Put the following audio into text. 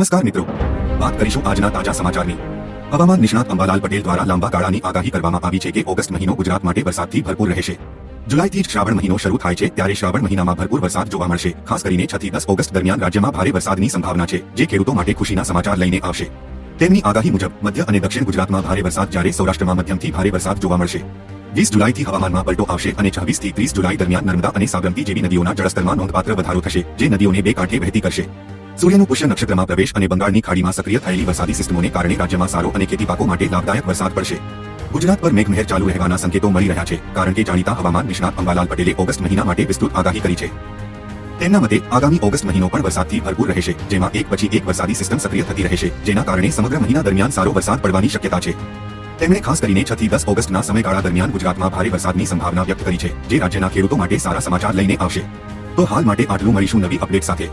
નમસ્કાર મિત્રો. વાત કરીશું આજના તાજા સમાચારની. હવામાન નિષ્ણાત અંબાલાલ પટેલ દ્વારા લાંબા ગાળાની આગાહી કરવામાં આવી છે કે ઓગસ્ટ મહિનો ગુજરાત માટે વરસાદથી ભરપૂર રહેશે. જુલાઈથી જ શ્રાવણ મહિનો શરૂ થાય છે, ત્યારે શ્રાવણ મહિનામાં ભરપૂર વરસાદ જોવા મળશે. ખાસ કરીને છ થી દસ ઓગસ્ટ દરમિયાન રાજ્યમાં ભારે વરસાદની સંભાવના છે, જે ખેડૂતો માટે ખુશીના સમાચાર લઈને આવશે. તેમની આગાહી મુજબ, મધ્ય અને દક્ષિણ ગુજરાતમાં ભારે વરસાદ જ્યારે સૌરાષ્ટ્રમાં મધ્યમથી ભારે વરસાદ જોવા મળશે. વીસ જુલાઈથી હવામાનમાં પલટો આવશે અને છવ્વીસથી ત્રીસ જુલાઈ દરમિયાન નર્મદા અને સાબરમતી જેવી નદીઓના જળસ્તરમાં નોંધપાત્ર વધારો થશે, જે નદીઓને બે કાંઠે વહેતી કરશે. સૂર્યનું પુષ્ય નક્ષત્રમાં પ્રવેશ અને બંગાળની ખાડીમાં સક્રિય થયેલી વરસાદી સિસ્ટમોને કારણે રાજ્યમાં સારો અને ખેતી પાકો માટે લાભદાયક વરસાદ પડશે. ગુજરાત પર મેઘમહેર ચાલુ રહેવાના સંકેતો મળી રહ્યા છે, કારણ કે જાણીતા હવામાન નિષ્ણાત અંબાલાલ પટેલે ઓગસ્ટ મહિના માટે વિસ્તૃત આગાહી કરી છે. તેમના મતે, આગામી ઓગસ્ટ મહિનો પણ વરસાદથી ભરપૂર રહેશે, જેમાં એક પછી એક વરસાદી સિસ્ટમ સક્રિય થતી રહેશે, જેના કારણે સમગ્ર મહિના દરમિયાન સારો વરસાદ પડવાની શક્યતા છે. તેમણે ખાસ કરીને છ થી દસ ઓગસ્ટના સમયગાળા દરમિયાન ગુજરાતમાં ભારે વરસાદની સંભાવના વ્યક્ત કરી છે, જે રાજ્યના ખેડૂતો માટે સારા સમાચાર લઈને આવશે. તો હાલ માટે આટલું મળીશું નવી અપડેટ સાથે.